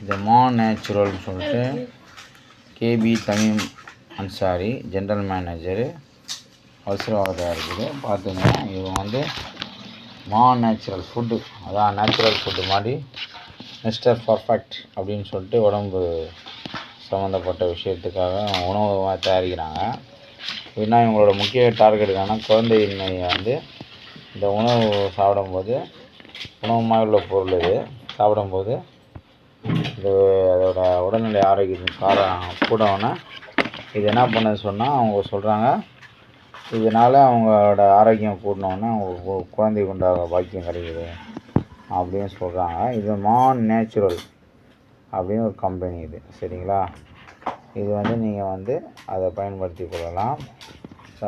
இது மா நேச்சுரல்னு சொல்லிட்டு KP Tamim Ansari general manager அவசரவாதம் இருக்குது. பார்த்துங்க இவங்க வந்து மா நேச்சுரல் ஃபுட்டு அதான் நேச்சுரல் ஃபுட்டு மாதிரி மிஸ்டர் பர்ஃபெக்ட் அப்படின்னு சொல்லிட்டு உடம்பு சம்மந்தப்பட்ட விஷயத்துக்காக உணவு தயாரிக்கிறாங்க. ஏன்னா இவங்களோட முக்கிய டார்கெட் என்னன்னா குழந்தையின்மையை வந்து இந்த உணவு சாப்பிடும்போது உணவு மாதிரி உள்ள பொருள் இது. சாப்பிடும்போது அது அதோட உடல்நிலை ஆரோக்கியத்தின் காரணம் கூடவுன்னா இது என்ன பண்ணுது சொன்னால் அவங்க சொல்கிறாங்க இதனால் அவங்களோட ஆரோக்கியம் கூடினோன்னா அவங்க உண்டாக பாக்கியம் கிடைக்குது அப்படின்னு சொல்கிறாங்க இது மான் நேச்சுரல் அப்படின்னு ஒரு கம்பெனி இது. சரிங்களா? இது வந்து நீங்கள் வந்து அதை பயன்படுத்தி கொள்ளலாம்.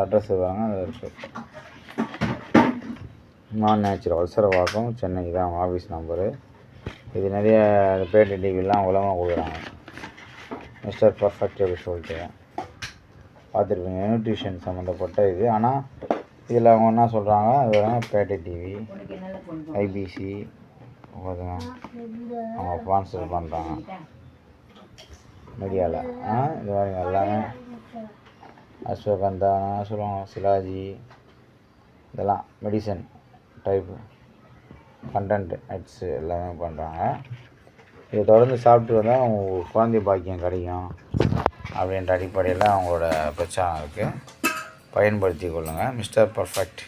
அட்ரஸ் பாருங்க அதில் இருக்குது மான் நேச்சுரல் வல்சரவாக்கம் சென்னை. தான் ஆஃபீஸ் நம்பரு இது நிறைய பேட்டி டிவிலாம் உலகம் கொடுக்குறாங்க. மிஸ்டர் பர்ஃபெக்ட் அப்படி சொல்லிட்டு. பார்த்துருப்பீங்க. நியூட்ரிஷன் சம்மந்தப்பட்ட இது. ஆனால் இதில் அவங்க என்ன சொல்கிறாங்க அது பேட்டி பேட்டை டிவி ஐபிசி அவங்க ஸ்பான்சர் பண்ணுறாங்க மீடியாவில் ஆ இது மாதிரி எல்லாமே. அஸ்வகந்தா சொல்லுவாங்க சிலாஜி இதெல்லாம் மெடிசன் டைப்பு கண்டென்ட் நட்ஸு எல்லாமே பண்ணுறாங்க இதை தொடர்ந்து சாப்பிட்டு வந்தால் அவங்க குழந்தை பாக்கியம் கிடைக்கும் அப்படின்ற அடிப்படையில் அவங்களோட பிரச்சாரம் இருக்குது பயன்படுத்தி கொள்ளுங்கள் மிஸ்டர் பர்ஃபெக்ட்.